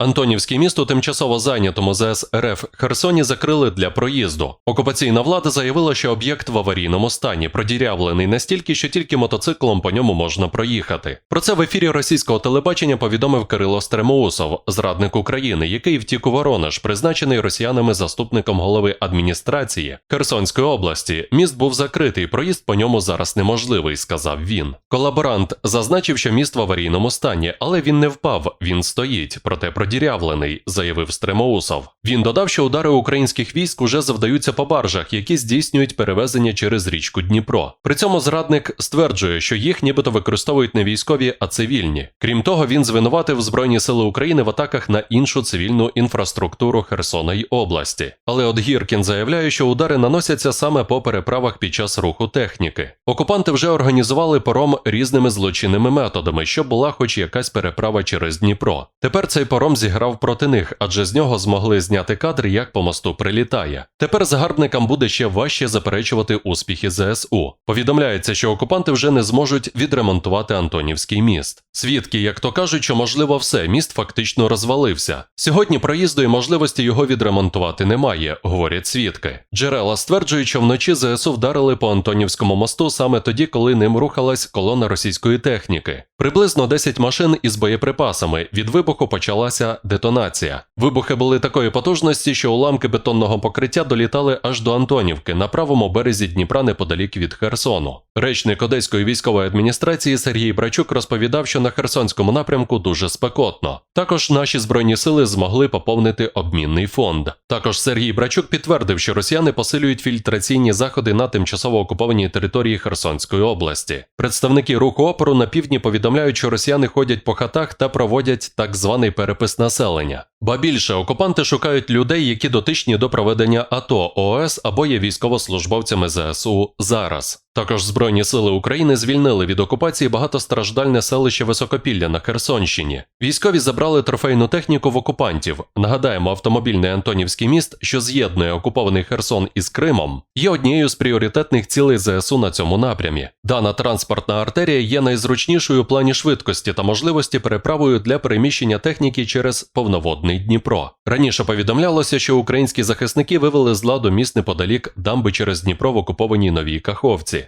Антонівське місто тимчасово зайнятому ЗС РФ Херсоні закрили для проїзду. Окупаційна влада заявила, що об'єкт в аварійному стані продірявлений настільки, що тільки мотоциклом по ньому можна проїхати. Про це в ефірі російського телебачення повідомив Кирило Стремоусов, зрадник України, який втік у Воронеж, призначений росіянами заступником голови адміністрації Херсонської області. Міст був закритий, проїзд по ньому зараз неможливий, сказав він. Колаборант зазначив, що міст в аварійному стані, але він не впав, він стоїть, проте продірявлений, заявив Стремоусов. Він додав, що удари українських військ уже завдаються по баржах, які здійснюють перевезення через річку Дніпро. При цьому зрадник стверджує, що їх нібито використовують не військові, а цивільні. Крім того, він звинуватив Збройні сили України в атаках на іншу цивільну інфраструктуру Херсона й області. Але от Гіркін заявляє, що удари наносяться саме по переправах під час руху техніки. Окупанти вже організували пором різними злочинними методами, щоб була хоч якась переправа через Дніпро. Тепер цей пором зіграв проти них, адже з нього змогли зняти кадр, як по мосту прилітає. Тепер загарбникам буде ще важче заперечувати успіхи ЗСУ. Повідомляється, що окупанти вже не зможуть відремонтувати Антонівський міст. Свідки, як то кажуть, що можливо все, міст фактично розвалився. Сьогодні проїзду і можливості його відремонтувати немає, говорять свідки. Джерела стверджують, що вночі ЗСУ вдарили по Антонівському мосту саме тоді, коли ним рухалась колона російської техніки. Приблизно 10 машин із боєприпасами. Від вибуху почалася детонація. Вибухи були такої потужності, що уламки бетонного покриття долітали аж до Антонівки на правому березі Дніпра неподалік від Херсону. Речник Одеської військової адміністрації Сергій Брачук розповідав, що на Херсонському напрямку дуже спекотно. Також наші збройні сили змогли поповнити обмінний фонд. Також Сергій Брачук підтвердив, що росіяни посилюють фільтраційні заходи на тимчасово окупованій території Херсонської області. Представники руху опору на півдні повідомляють, що росіяни ходять по хатах та проводять так званий перепис населення. Ба більше окупанти шукають людей, які дотичні до проведення АТО ООС або є військовослужбовцями ЗСУ зараз. Також Збройні сили України звільнили від окупації багатостраждальне селище Високопілля на Херсонщині. Військові забрали трофейну техніку в окупантів. Нагадаємо, автомобільний Антонівський міст, що з'єднує окупований Херсон із Кримом, є однією з пріоритетних цілей ЗСУ на цьому напрямі. Дана транспортна артерія є найзручнішою у плані швидкості та можливості переправою для переміщення техніки через повноводний Дніпро. Раніше повідомлялося, що українські захисники вивели з ладу міст неподалік дамби через Дніпро в окупованій новій Каховці.